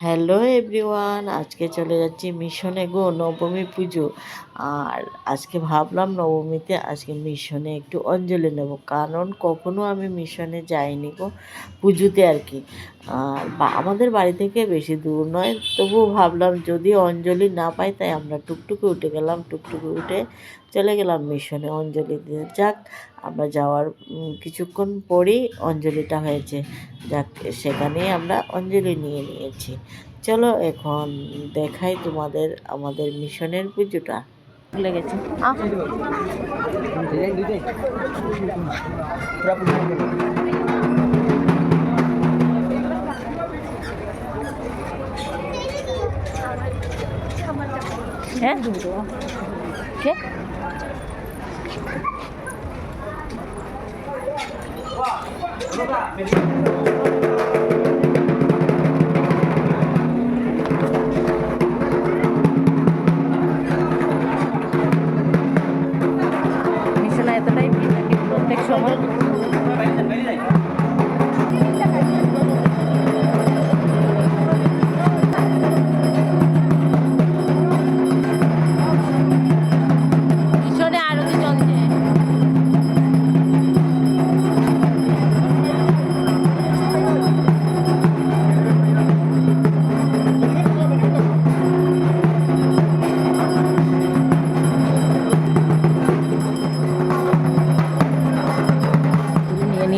Hello everyone, আজকে চলে যাচ্ছি মিশনে গো নবমী পুজো। আর আজকে ভাবলাম নবমীতে আজকে মিশনে একটু অঞ্জলি নেব। কারণ কখনো আমি মিশনে যাইনি গো পুজোতে আর কি। আর বা আমাদের বাড়ি থেকে বেশি দূর নয়। তবুও ভাবলাম যদি অঞ্জলি না পাই তাই আমরা টুকটুকে উঠে গেলাম টুকটুকে উঠে চলে গেলাম মিশনে। অঞ্জলি দিতে যাক আমরা যাওয়ার কিছুক্ষণ পরেই অঞ্জলিটা হয়েছে। যাক সেখানেই আমরা অঞ্জলি নিয়ে নিয়েছি। চলো এখন দেখাই তোমাদের আমাদের মিশনের পুজোটা। লেগেছে। হ্যাঁ কে? মিশনে এতটাই ভিড় থাকে প্রত্যেক সময়?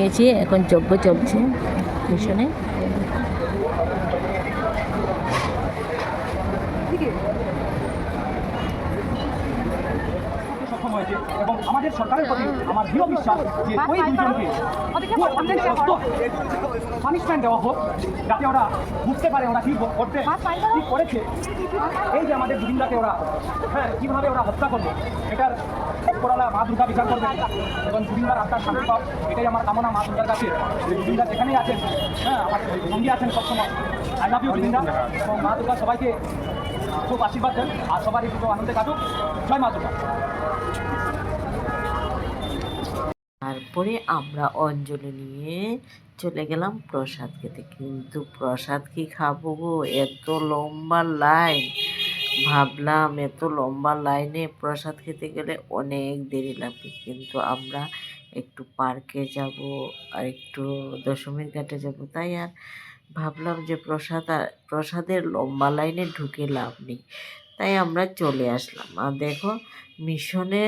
নিয়েছি এখন যজ্ঞ চলছে মিশনে। হয়েছে এবং আমাদের সরকারের প্রতি আমার দৃঢ় বিশ্বাস যে ওই দুইজনকে পানিশমেন্ট দেওয়া হোক যাতে ওরা বুঝতে পারে ওরা কি করতে কি করেছে। এই যে আমাদের জুবিনদাকে ওরা হ্যাঁ কীভাবে ওরা হত্যা করল এটার করালা মা দুর্গা বিচার করবে। এবং জুবিনদার আত্মার শান্তি পাও এটাই আমার কামনা মা দুর্গার কাছে। যে জুবিনদা যেখানেই আছেন হ্যাঁ আমার সঙ্গী আছেন সবসময়। আই লাভ ইউ জুবিনদা এবং মা দুর্গা সবাইকে খুব আশীর্বাদ দেন আর সবারই পুজো আনন্দে কাটুক। জয় মা দুর্গা। তারপরে আমরা অঞ্জলি নিয়ে চলে গেলাম প্রসাদ খেতে। কিন্তু প্রসাদ কি খাব গো? এত লম্বা লাইন। ভাবলাম এত লম্বা লাইনে প্রসাদ খেতে গেলে অনেক দেরি লাগবে। কিন্তু আমরা একটু পার্কে যাব আর একটু দশমীর ঘাটে যাব। তাই আর ভাবলাম যে প্রসাদ আর- প্রসাদের লম্বা লাইনে ঢুকে লাভ নেই। তাই আমরা চলে আসলাম। আর দেখো, মিশনে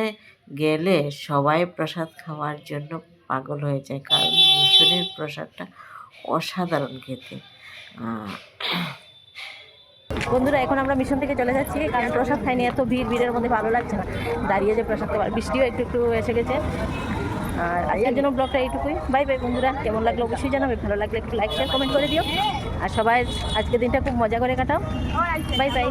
গেলে সবাই প্রসাদ খাওয়ার জন্য পাগল হয়ে যায়, কারণ মিশনের প্রসাদটা অসাধারণ খেতে। বন্ধুরা, এখন আমরা মিশন থেকে চলে যাচ্ছি, কারণ প্রসাদ খাইনি, এত ভিড়, ভিড়ের মধ্যে ভালো লাগছে না। দাঁড়িয়ে যে প্রসাদ খাবার বৃষ্টিও একটু একটু এসে গেছে। আর আজকের জন্য ব্লগটা এইটুকুই। বাই বাই বন্ধুরা, কেমন লাগল অবশ্যই জানাবে, ভালো লাগলে একটু লাইক শেয়ার কমেন্ট করে দিও। আর সবাই, আজকের দিনটা খুব মজা করে কাটাও। Bye bye.